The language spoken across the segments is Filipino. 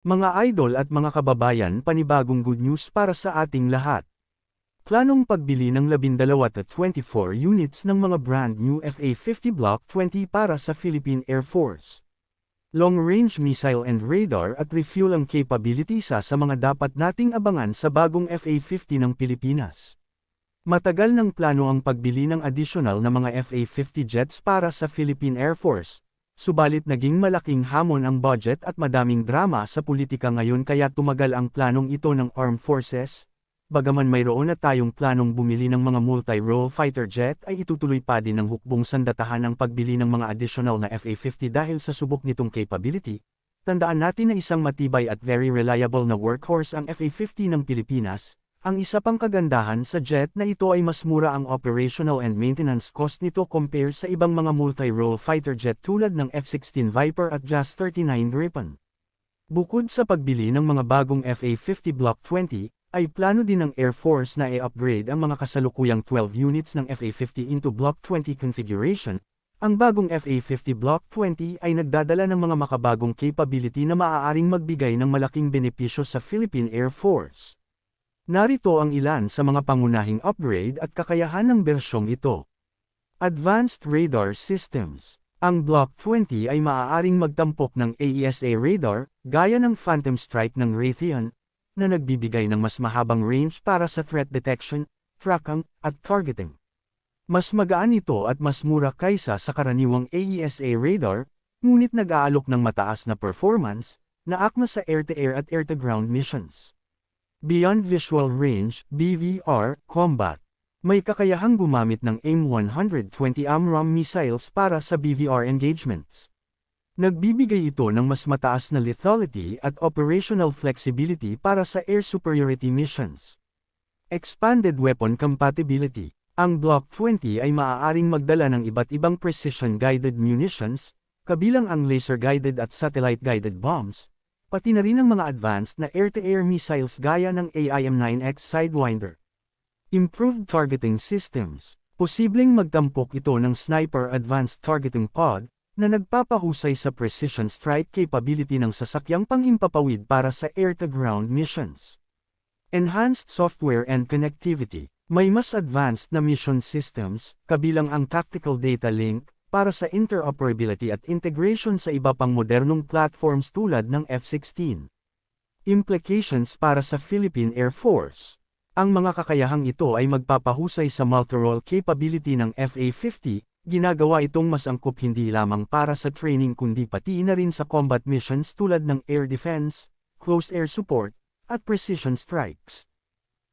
Mga idol at mga kababayan panibagong good news para sa ating lahat. Planong pagbili ng 12 at 24 units ng mga brand new FA-50 Block 20 para sa Philippine Air Force. Long-range missile and radar at refuel ang capability sa sa mga dapat nating abangan sa bagong FA-50 ng Pilipinas. Matagal ng plano ang pagbili ng additional na mga FA-50 jets para sa Philippine Air Force, subalit naging malaking hamon ang budget at madaming drama sa politika ngayon kaya tumagal ang planong ito ng Armed Forces. Bagaman mayroon na tayong planong bumili ng mga multi-role fighter jet ay itutuloy pa din ng hukbong sandatahan ang pagbili ng mga additional na FA-50 dahil sa subok nitong capability. Tandaan natin na isang matibay at very reliable na workhorse ang FA-50 ng Pilipinas, ang isa pang kagandahan sa jet na ito ay mas mura ang operational and maintenance cost nito compare sa ibang mga multi-role fighter jet tulad ng F-16 Viper at JAS 39 Gripen. Bukod sa pagbili ng mga bagong FA-50 Block 20, ay plano din ng Air Force na i-upgrade ang mga kasalukuyang 12 units ng FA-50 into Block 20 configuration. Ang bagong FA-50 Block 20 ay nagdadala ng mga makabagong capability na maaaring magbigay ng malaking benepisyo sa Philippine Air Force. Narito ang ilan sa mga pangunahing upgrade at kakayahan ng bersyong ito. Advanced Radar Systems Ang Block 20 ay maaaring magtampok ng AESA radar, gaya ng Phantom Strike ng Raytheon, na nagbibigay ng mas mahabang range para sa threat detection, tracking, at targeting. Mas magaan ito at mas mura kaysa sa karaniwang AESA radar, ngunit nag-aalok ng mataas na performance, na akma sa air-to-air -air at air-to-ground missions. Beyond Visual Range, BVR, Combat. May kakayahang gumamit ng AIM-120 AMRAAM missiles para sa BVR engagements. Nagbibigay ito ng mas mataas na lethality at operational flexibility para sa air superiority missions. Expanded Weapon Compatibility Ang Block 20 ay maaaring magdala ng iba't ibang precision-guided munitions, kabilang ang laser-guided at satellite-guided bombs, pati na rin ang mga advanced na air-to-air -air missiles gaya ng AIM-9X Sidewinder. Improved Targeting Systems Posibleng magtampok ito ng Sniper Advanced Targeting Pod, na nagpapahusay sa precision strike capability ng sasakyang panghimpapawid para sa air-to-ground missions. Enhanced Software and Connectivity May mas advanced na mission systems, kabilang ang Tactical Data Link, para sa interoperability at integration sa iba pang modernong platforms tulad ng F-16. Implications para sa Philippine Air Force Ang mga kakayahang ito ay magpapahusay sa multi-role capability ng FA-50, ginagawa itong mas angkop hindi lamang para sa training kundi pati na rin sa combat missions tulad ng air defense, close air support, at precision strikes.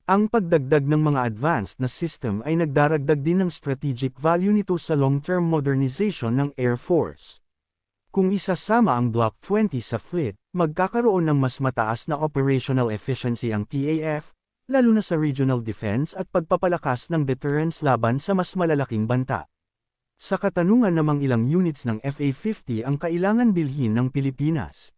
Ang pagdagdag ng mga advanced na system ay nagdaragdag din ng strategic value nito sa long-term modernization ng Air Force. Kung isasama ang Block 20 sa fleet, magkakaroon ng mas mataas na operational efficiency ang PAF, lalo na sa regional defense at pagpapalakas ng deterrence laban sa mas malalaking banta. Sa katanungan namang ilang units ng FA-50 ang kailangan bilhin ng Pilipinas.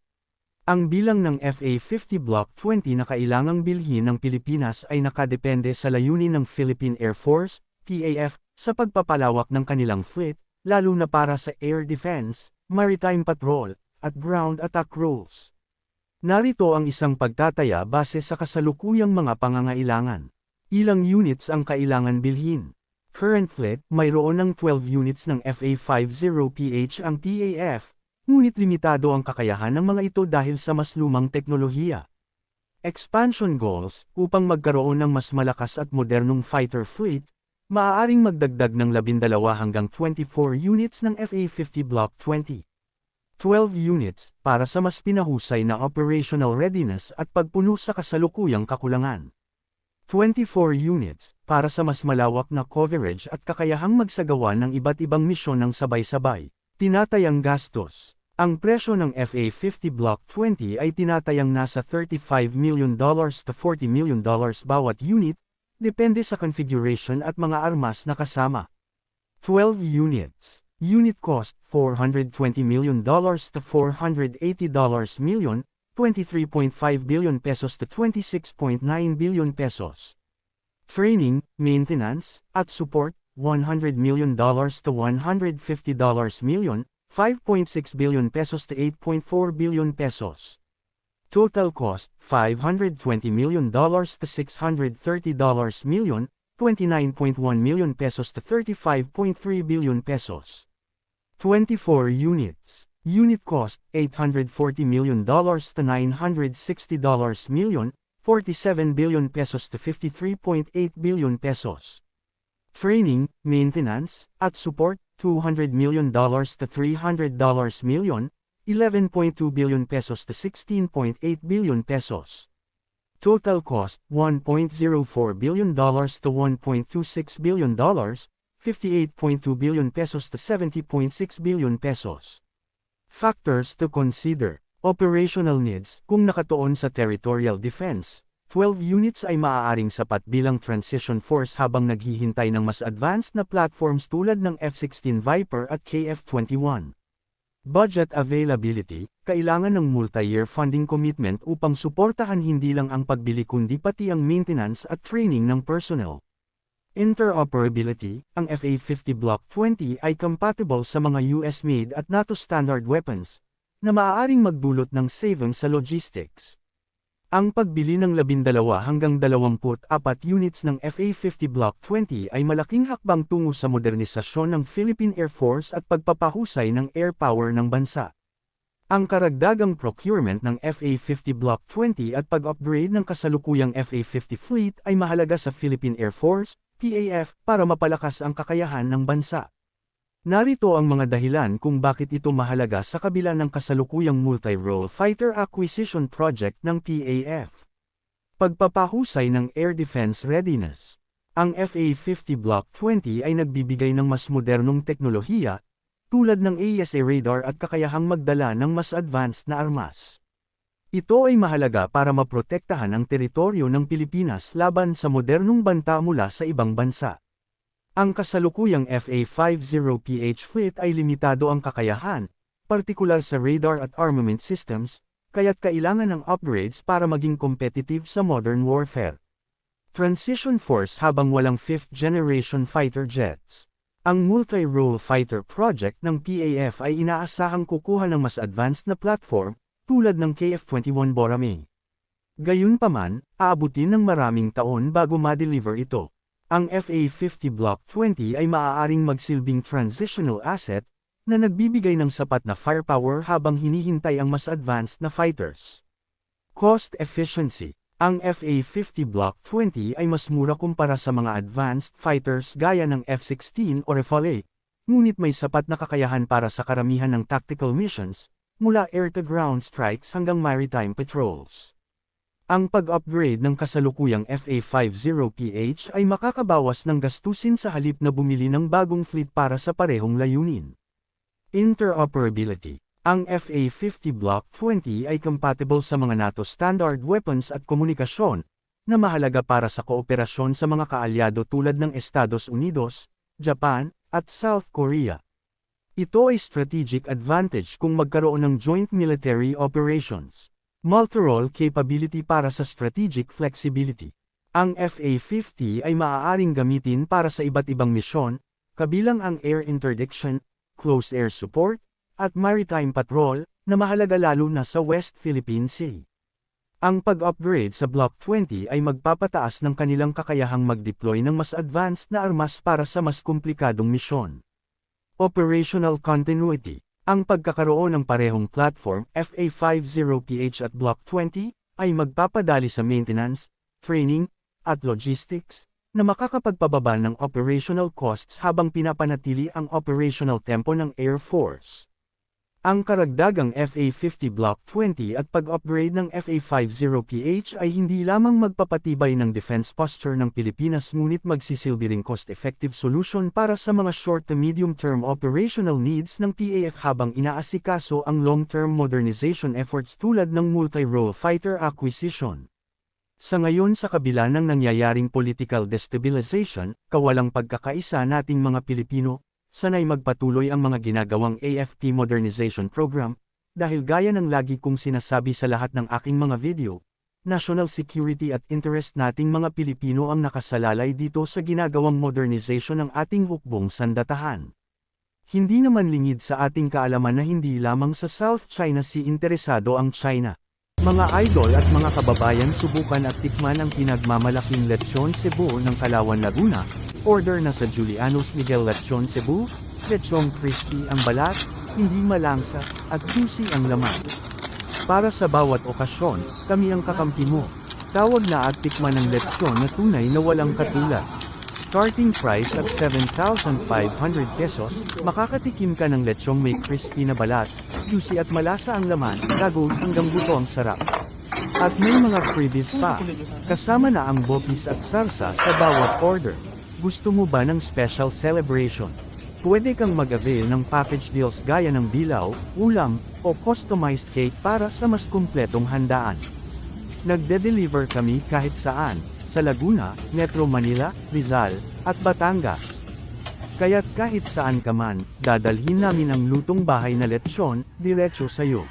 Ang bilang ng FA-50 Block 20 na kailangang bilhin ng Pilipinas ay nakadepende sa layunin ng Philippine Air Force, PAF, sa pagpapalawak ng kanilang fleet, lalo na para sa air defense, maritime patrol, at ground attack roles. Narito ang isang pagtataya base sa kasalukuyang mga pangangailangan. Ilang units ang kailangan bilhin. Current fleet, mayroon ng 12 units ng FA-50PH ang PAF, ngunit limitado ang kakayahan ng mga ito dahil sa mas lumang teknolohiya. Expansion goals, upang magkaroon ng mas malakas at modernong fighter fleet, maaaring magdagdag ng 12 hanggang 24 units ng FA-50 Block 20. 12 units, para sa mas pinahusay na operational readiness at pagpuno sa kasalukuyang kakulangan. 24 units, para sa mas malawak na coverage at kakayahang magsagawa ng iba't ibang misyon ng sabay-sabay. Tinatayang gastos ang presyo ng FA-50 Block 20 ay tinatayang nasa $35 million to $40 million bawat unit, depende sa configuration at mga armas na kasama. 12 units. Unit cost $420 million to $480 million, 23.5 billion pesos to 26.9 billion pesos. Training, maintenance, at support, $100 million to $150 million, 5.6 billion pesos to 8.4 billion pesos. Total cost, $520 million to $630 million, 29.1 million pesos to 35.3 billion pesos. 24 units. Unit cost, $840 million to $960 million, 47 billion pesos to 53.8 billion pesos. Training, maintenance, at support, $200 million to $300 million, 11.2 billion pesos to 16.8 billion pesos. Total cost, $1.04 billion to $1.26 billion, 58.2 billion pesos to 70.6 billion pesos. Factors to consider. Operational needs, kung nakatuon sa territorial defense, 12 units ay maaaring sapat bilang transition force habang naghihintay ng mas advanced na platforms tulad ng F-16 Viper at KF-21. Budget availability, kailangan ng multi-year funding commitment upang suportahan hindi lang ang pagbili kundi pati ang maintenance at training ng personnel. Interoperability, ang FA-50 Block 20 ay compatible sa mga US-made at NATO standard weapons, na maaaring magdulot ng savings sa logistics. Ang pagbili ng 12 hanggang 24 units ng FA-50 Block 20 ay malaking hakbang tungo sa modernisasyon ng Philippine Air Force at pagpapahusay ng air power ng bansa. Ang karagdagang procurement ng FA-50 Block 20 at pag-upgrade ng kasalukuyang FA-50 fleet ay mahalaga sa Philippine Air Force, PAF, para mapalakas ang kakayahan ng bansa. Narito ang mga dahilan kung bakit ito mahalaga sa kabila ng kasalukuyang multi-role fighter acquisition project ng PAF. Pagpapahusay ng air defense readiness. Ang FA-50 Block 20 ay nagbibigay ng mas modernong teknolohiya, tulad ng AESA radar at kakayahang magdala ng mas advanced na armas. Ito ay mahalaga para maprotektahan ang teritoryo ng Pilipinas laban sa modernong banta mula sa ibang bansa. Ang kasalukuyang FA-50PH fleet ay limitado ang kakayahan, partikular sa radar at armament systems, kaya't kailangan ng upgrades para maging competitive sa modern warfare. Transition Force habang walang 5th generation fighter jets. Ang multi-role fighter project ng PAF ay inaasahang kukuha ng mas advanced na platform, tulad ng KF-21 Borame. Gayunpaman, aabutin ng maraming taon bago ma-deliver ito. Ang FA-50 Block 20 ay maaaring magsilbing transitional asset, na nagbibigay ng sapat na firepower habang hinihintay ang mas advanced na fighters. Cost Efficiency Ang FA-50 Block 20 ay mas mura kumpara sa mga advanced fighters gaya ng F-16 o Rafale, ngunit may sapat na kakayahan para sa karamihan ng tactical missions, mula air-to-ground strikes hanggang maritime patrols. Ang pag-upgrade ng kasalukuyang FA-50PH ay makakabawas ng gastusin sa halip na bumili ng bagong fleet para sa parehong layunin. Interoperability Ang FA-50 Block 20 ay compatible sa mga NATO standard weapons at komunikasyon, na mahalaga para sa kooperasyon sa mga kaalyado tulad ng Estados Unidos, Japan, at South Korea. Ito ay strategic advantage kung magkaroon ng joint military operations. Multi-role capability para sa strategic flexibility. Ang FA-50 ay maaaring gamitin para sa iba't ibang misyon, kabilang ang air interdiction, close air support, at maritime patrol, na mahalaga lalo na sa West Philippine Sea. Ang pag-upgrade sa Block 20 ay magpapataas ng kanilang kakayahang mag-deploy ng mas advanced na armas para sa mas komplikadong misyon. Operational Continuity ang pagkakaroon ng parehong platform FA50PH at Block 20 ay magpapadali sa maintenance, training, at logistics na makakapagpababa ng operational costs habang pinapanatili ang operational tempo ng Air Force. Ang karagdagang FA-50 Block 20 at pag-upgrade ng FA-50PH ay hindi lamang magpapatibay ng defense posture ng Pilipinas ngunit magsisilbi ring cost-effective solution para sa mga short to medium-term operational needs ng PAF habang inaasikaso ang long-term modernization efforts tulad ng multi-role fighter acquisition. Sa ngayon sa kabila ng nangyayaring political destabilization, kawalang pagkakaisa nating mga Pilipino, sanay magpatuloy ang mga ginagawang AFP Modernization Program, dahil gaya ng lagi kong sinasabi sa lahat ng aking mga video, national security at interest nating mga Pilipino ang nakasalalay dito sa ginagawang modernization ng ating hukbong sandatahan. Hindi naman lingid sa ating kaalaman na hindi lamang sa South China Sea interesado ang China. Mga idol at mga kababayan subukan at tikman ang pinagmamalaking lechon Cebu ng Kalawan Laguna. Order na sa Julianos Miguel Lechon Cebu, lechon crispy ang balat, hindi malangsa, at juicy ang laman. Para sa bawat okasyon, kami ang kakampi mo. Tawag na at tikman ang lechon na tunay na walang katulad. Starting price at 7,500 pesos, makakatikim ka ng lechong may crispy na balat, juicy at malasa ang laman, tagos hanggang buto ang sarap. At may mga freebies pa. Kasama na ang bopis at sarsa sa bawat order. Gusto mo ba ng special celebration? Pwede kang mag-avail ng package deals gaya ng bilaw, ulam, o customized cake para sa mas kumpletong handaan. Nagde-deliver kami kahit saan, sa Laguna, Metro Manila, Rizal, at Batangas. Kaya't kahit saan ka man, dadalhin namin ang lutong bahay na lechon, diretso sa'yo.